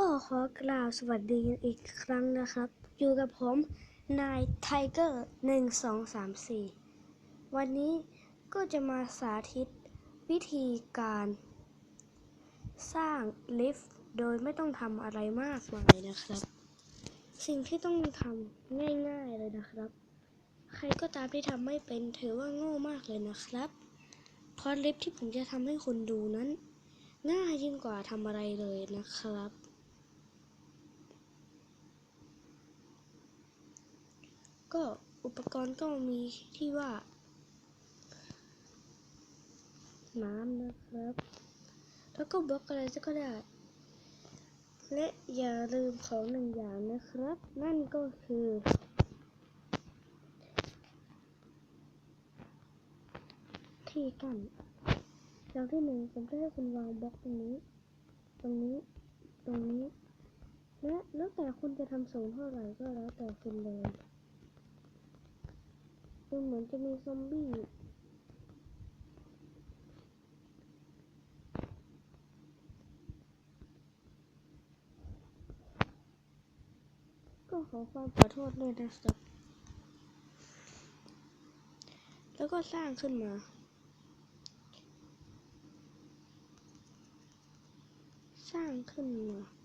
ก็ขอกล่าวสวัสดีอีกครั้งนะครับ อยู่กับผมนายไทเกอร์หนึ่งสองสามสี่วันนี้ก็จะมาสาธิตวิธีการ สร้างลิฟต์โดยไม่ต้องทำอะไรมากมายนะครับ สิ่งที่ต้องทำง่ายๆเลยนะครับ ใครก็ตามที่ทำไม่เป็นถือว่าโง่มากเลยนะครับเพราะลิฟต์ที่ผมจะทำให้คุณดูนั้น ง่ายยิ่งกว่าทำอะไรเลยนะครับ ก็อุปกรณ์ก็มีที่ว่า น้ำนะครับ แล้วก็บล็อกอะไรก็ได้ และอย่าลืมของหนึ่งอย่างนะครับ นั่นก็คือที่กันอย่างที่หนึ่งผมจะให้คุณวางบล็อกตรงนี้ ตรงนี้ ตรงนี้ และแล้วแต่คุณจะทำสูงเท่าไหร่ก็แล้วแต่คุณเลย ดูเหมือนจะมีซอมบี้ก็ขอความขอโทษด้วยนะครับ แล้วก็สร้างขึ้นมาสร้างขึ้นมา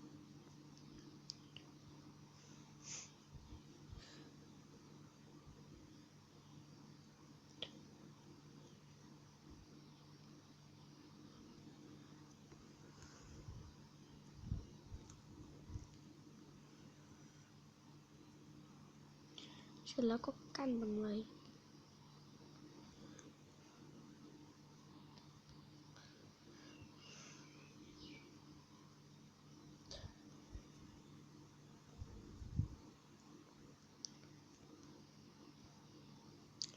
สร็จแล้วก็กั้นมันไว้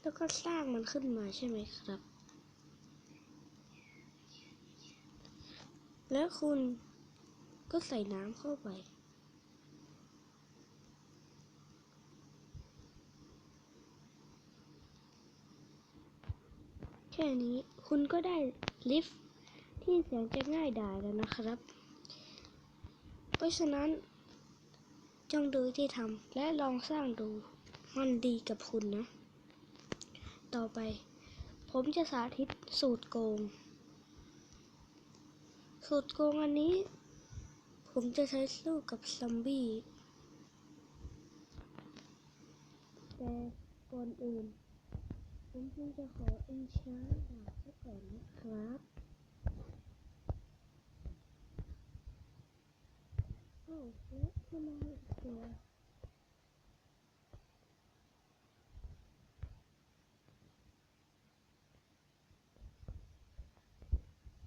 แล้วก็สร้างมันขึ้นมาใช่ไหมครับ แล้วคุณก็ใส่น้ำเข้าไป ค่นี้คุณก็ได้ลิฟที่แสนจะง่ายดายแล้วนะครับ เพราะฉะนั้น จงดูที่ทำและลองสร้างดูมันดีกับคุณนะ ต่อไป ผมจะสาธิตสูตรโกง สูตรโกงอันนี้ ผมจะใช้สู้กับซอมบี้แต่ก่อนอื่น ผมคงจะขอเอ็นชาร์ดาบซะก่อนนะครับโอ้และทำไมอีกตัว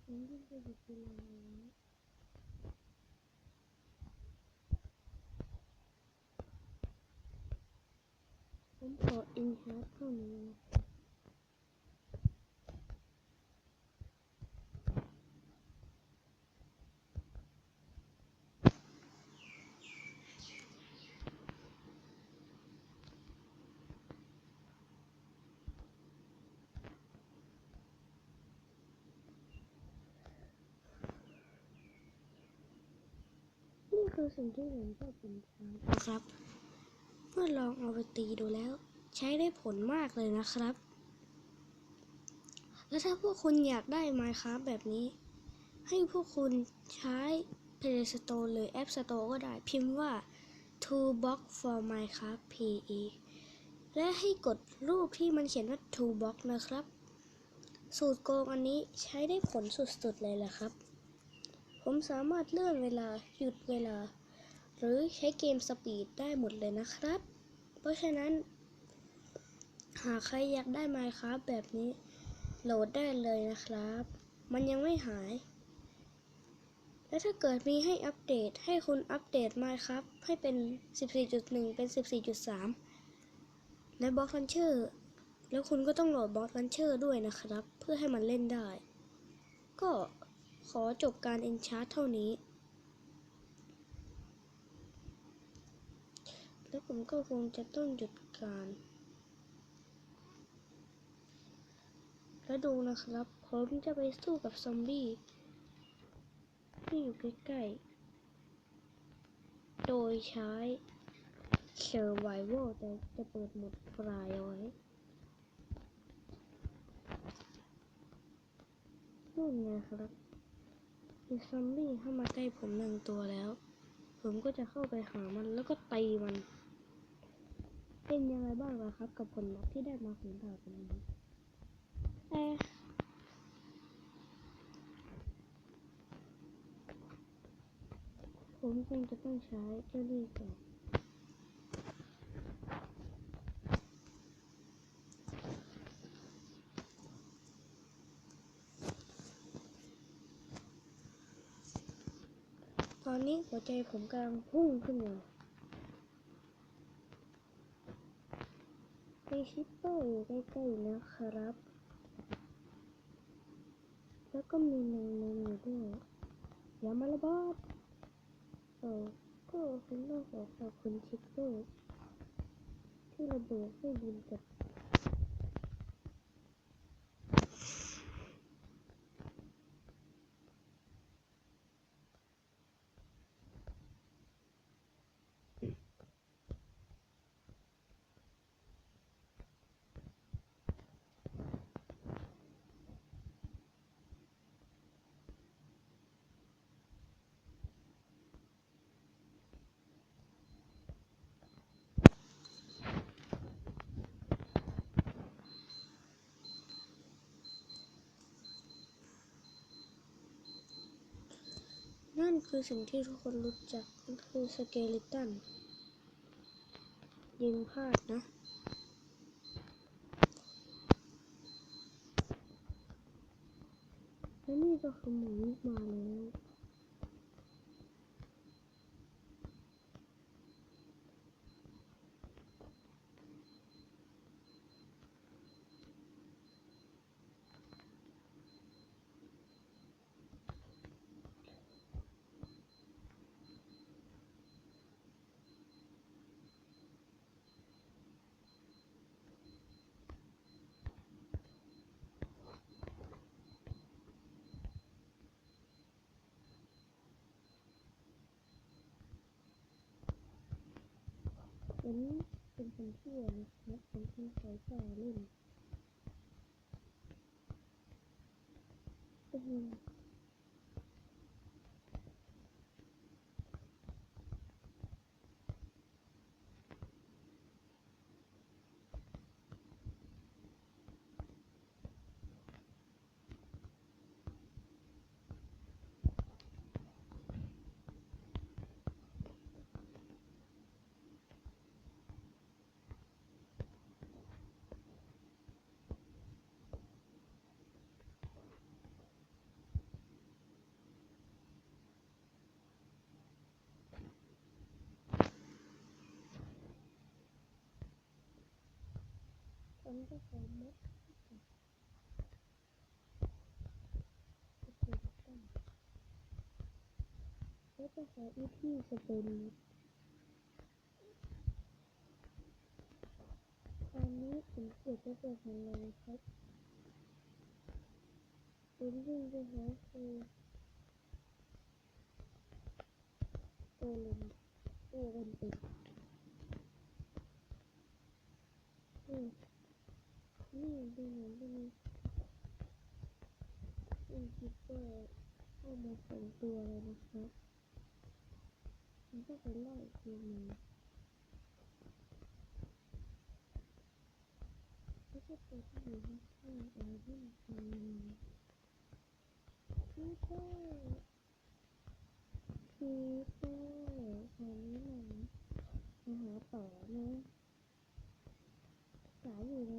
ผมยังจะหยุดเวลาไว้ผมขอเอ็นชาร์ดเท่านี้นะนี่ คือสิ่งที่ผมชอบเป็นนะครับ เมื่อลองเอาไปตีดูแล้ว ใช้ได้ผลมากเลยนะครับ แล้วถ้าพวกคุณอยากได้ Minecraft แบบนี้ ให้พวกคุณใช้ Play Store หรือ App Store ก็ได้พิมพ์ว่า Toolbox for Minecraft PE และให้กดรูปที่มันเขียนว่า Toolbox นะครับ สูตรโกงอันนี้ใช้ได้ผลสุดๆเลยแหละครับ ผมสามารถเลื่อนเวลาหยุดเวลา หรือใช้เกมสปีดได้หมดเลยนะครับ เพราะฉะนั้น หากใครอยากได้ Minecraft แบบนี้โหลดได้เลยนะครับ มันยังไม่หาย และถ้าเกิดมีให้อัปเดตให้คุณอัปเดต Minecraft ให้เป็น 14.1 เป็น 14.3 ในบล็อกลันเชอร์แล้วคุณก็ต้องโหลดบล็อกลันเชอร์ด้วยนะครับ เพื่อให้มันเล่นได้ ก็ ขอจบการ Enchant เท่านี้ แล้วผมก็คงจะต้องหยุดการ แล้วดูนะครับ ผมจะไปสู้กับซอมบี้ที่อยู่ใกล้ๆ โดยใช้ Survival แต่จะเปิดหมดฟลายไว้นู่นไงครับ มีซอมบี้เข้ามาใกล้ผมหนึ่งตัวแล้ว ผมก็จะเข้าไปหามันแล้วก็ตีมัน เป็นยังไงบ้างล่ะครับ กับผลลัพธ์ที่ได้มาของดาบอันนี้แอ๊ะผมคงจะต้องใช้เจ้านี่ก่อน นนี้หัวใจผมกำลังพุ่งขึ้นมามีชิปเปอร์อยู่ใกล้ๆนะครับ แล้วก็มีแมงมุมอยู่ด้วยอย่ามาระบาดเออก็คุณต้องขอขอบคุณชิปเปอร์ที่ระเบิดให้บุญกับ นั่นคือสิ่งที่ทุกคนรู้จักนั่นคือสเกลิตันยิงพลาดนะ และนี่ก็คือหมูมาแล้ว อันนี้เป็นคนชั่วนะครับเป็นคนใส่ต่อเล่น โอ้โหอันนี้ก็ใส่มดแล้วก็ใส่อีที่สเปนตอนนี้ผมเกิดจะเปิดของเราครับผมวิ่งไปหาคือโอเลนโอเลนเอ็กอืม นี่ดูเหมือนจะมีอีคิปเปอร์เข้ามาสองตัวเลยนะครับมันก็ไปไล่ตัวมันแล้วก็ตัวที่อยู่ข้างๆอะไรที่มันทำมันคิปเปอร์คิปเปอร์ตอนนี้มันมาหาต่อนะสายอยู่นี่คิปเปอร์คิปเปอร์คิปเปอร์เอ้ยไปเล่น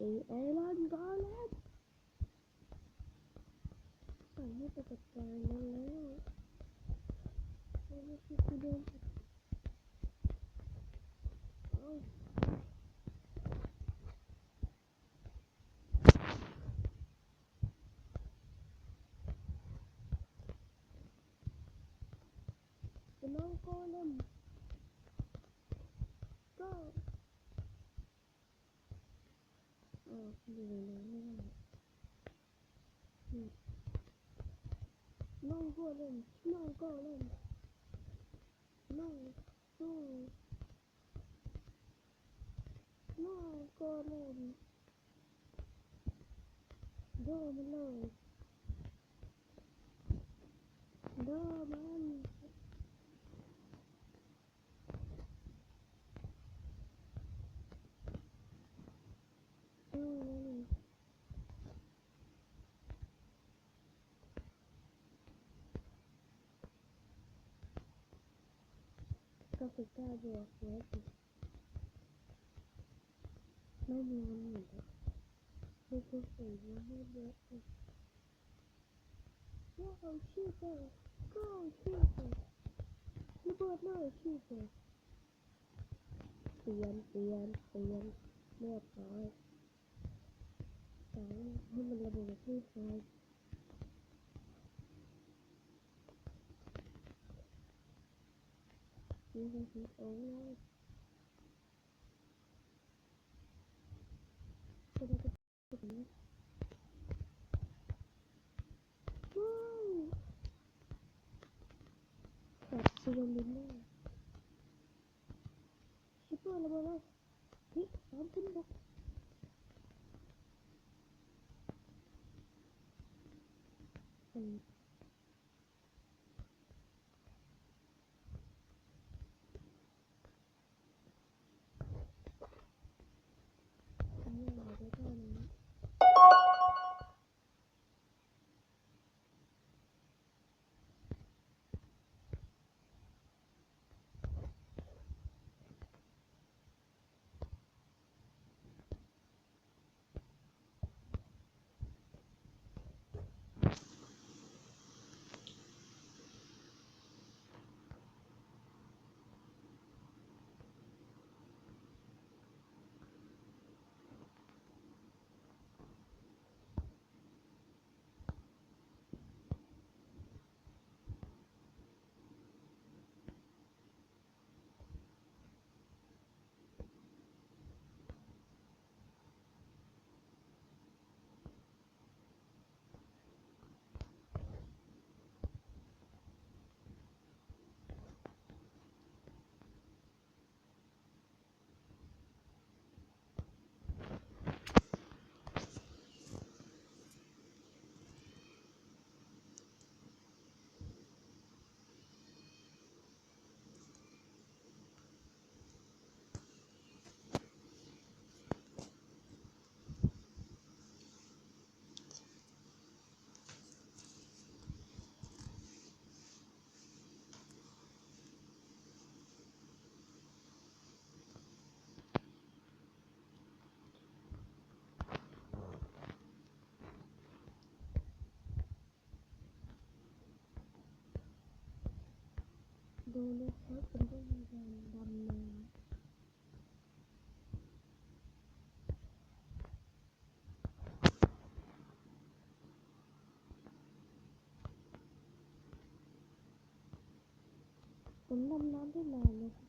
Eyler müdahale. Ay ne kadar annemler. Böyle şükürüm. Now call him. Go. 弄过认，弄过认，弄弄弄过认，弄弄。Только выкладываю связи. Mày buồn ngủ đấy. Mày cứ phải nhớ mày nhớ Go shooter Go shooter Mày buồn nói shooter Tiền tiền tiền Mệt rồi. Cái hôm mình là buổi thứ hai. using his own words. doğru hatırlamayacağım ben de ya. Bundan nerede lanet